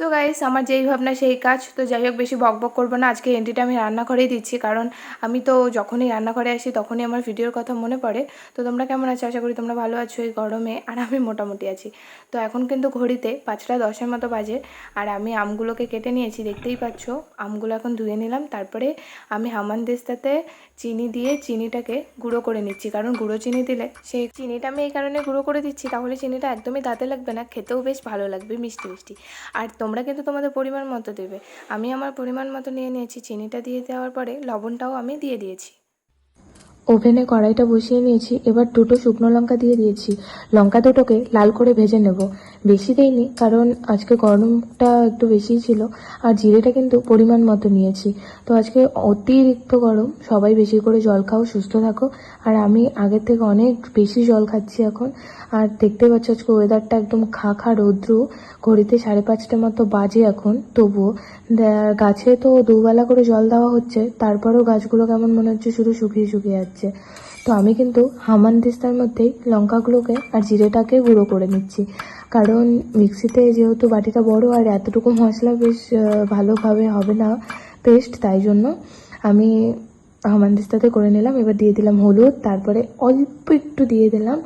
So guys আমার যেই ভাবনা, সেই কাজ, তো যাই হোক, বেশি বক বক করব না। আজকে এন্ট্রিটা আমি রান্নাঘরেই দিচ্ছি, কারণ আমি তো যখনই রান্নাঘরে আসি, তখনই আমার ভিডিওর কথা মনে পড়ে। তো তোমরা কেমন আছো? আশা করি তোমরা ভালো আছো এই গরমে, আর আমি মোটামুটি আছি। তো এখন কিন্তু ঘড়িতে পাঁচটা দশের মতো বাজে, আর আমি আমগুলোকে কেটে নিয়েছি, দেখতেই পাচ্ছ। আমগুলো এখন ধুয়ে নিলাম, তারপরে আমি হামান দিস্তাতে চিনি দিয়ে চিনিটাকে গুঁড়ো করে নিচ্ছি। কারণ গুঁড়ো চিনি দিলে, সেই চিনিটা আমি এই কারণে গুঁড়ো করে দিচ্ছি, তাহলে চিনিটা একদমই দাঁতে লাগবে না, খেতেও বেশ ভালো লাগবে, মিষ্টি মিষ্টি। আর তোমরা কিন্তু তোমাদের পরিমাণ মতো দেবে। আমি আমার পরিমাণ মতো নিয়ে নিয়েছি, চিনিটা দিয়ে দেওয়ার পরে লবণটাও আমি দিয়ে দিয়েছি। ওভেনে কড়াইটা বসিয়ে নিয়েছি, এবার দুটো শুকনো লঙ্কা দিয়ে দিয়েছি। লঙ্কা দুটোকে লাল করে ভেজে নেব। বেশি দেইনি, কারণ আজকে গরমটা একটু বেশিই ছিল, আর জিরেটা কিন্তু পরিমাণ মতো নিয়েছি। তো আজকে অতিরিক্ত গরম, সবাই বেশি করে জল খাও, সুস্থ থাকো। আর আমি আগের থেকে অনেক বেশি জল খাচ্ছি এখন। আর দেখতে পাচ্ছ আজকে ওয়েদারটা একদম খা খা রৌদ্র, ঘড়িতে সাড়ে পাঁচটা মতো বাজে এখন, তবুও। গাছে তো দুবেলা করে জল দেওয়া হচ্ছে, তারপরেও গাছগুলো কেমন মনে হচ্ছে শুধু শুকিয়ে শুকিয়ে যাচ্ছে। তো আমি কিন্তু হামান দিস্তার মধ্যেই লঙ্কাগুলোকে আর জিরেটাকে গুঁড়ো করে নিচ্ছি। কারণ মিক্সিতে যেহেতু বাটিটা বড় আর এতটুকু মশলা বেশ ভালোভাবে হবে না পেস্ট, তাই জন্য আমি হামানদিস্তাতে করে নিলাম। এবার দিয়ে দিলাম হলুদ, তারপরে অল্প একটু দিয়ে দিলাম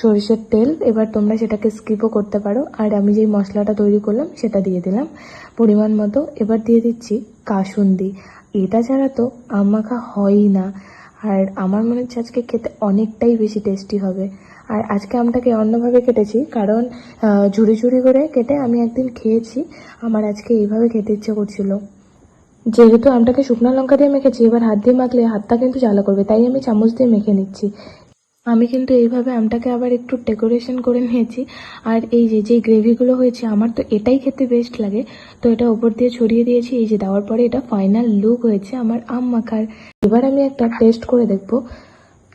সরিষার তেল। এবার তোমরা সেটাকে স্কিপও করতে পারো। আর আমি যেই মশলাটা তৈরি করলাম, সেটা দিয়ে দিলাম পরিমাণ মতো। এবার দিয়ে দিচ্ছি কাসুন্দি। এটা ছাড়া তো আম মাখা হয়ই না। আর আমার মনে হচ্ছে আজকে খেতে অনেকটাই বেশি টেস্টি হবে। আর আজকে আমটাকে অন্যভাবে কেটেছি, কারণ ঝুড়ি ঝুড়ি করে কেটে আমি একদিন খেয়েছি। আমার আজকে এইভাবে খেতে ইচ্ছে করছিল। যেহেতু আমটাকে শুকনো লঙ্কা দিয়ে মেখেছি, এবার হাত দিয়ে মাখলে হাতটা কিন্তু জ্বালা করবে, তাই আমি চামচ দিয়ে মেখে নিচ্ছি। আমি কিন্তু এইভাবে আমটাকে আবার একটু ডেকোরেশন করে নিয়েছি। আর এই যে যে গ্রেভিগুলো হয়েছে, আমার তো এটাই খেতে বেস্ট লাগে। তো এটা ওপর দিয়ে ছড়িয়ে দিয়েছি, এই যে দেওয়ার পরে এটা ফাইনাল লুক হয়েছে আমার আম মাখার এবার আমি একটা টেস্ট করে দেখব।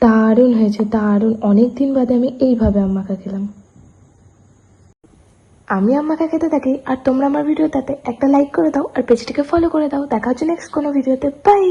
দারুণ হয়েছে, দারুণ। অনেক দিন বাদে আমি এইভাবে আম মাখা খেলাম। আমি আম্মাকে খেতে থাকি, আর তোমরা আমার ভিডিওটাতে একটা লাইক করে দাও, আর পেজটাকে ফলো করে দাও। দেখা হচ্ছে নেক্সট কোনো ভিডিওতে। বাই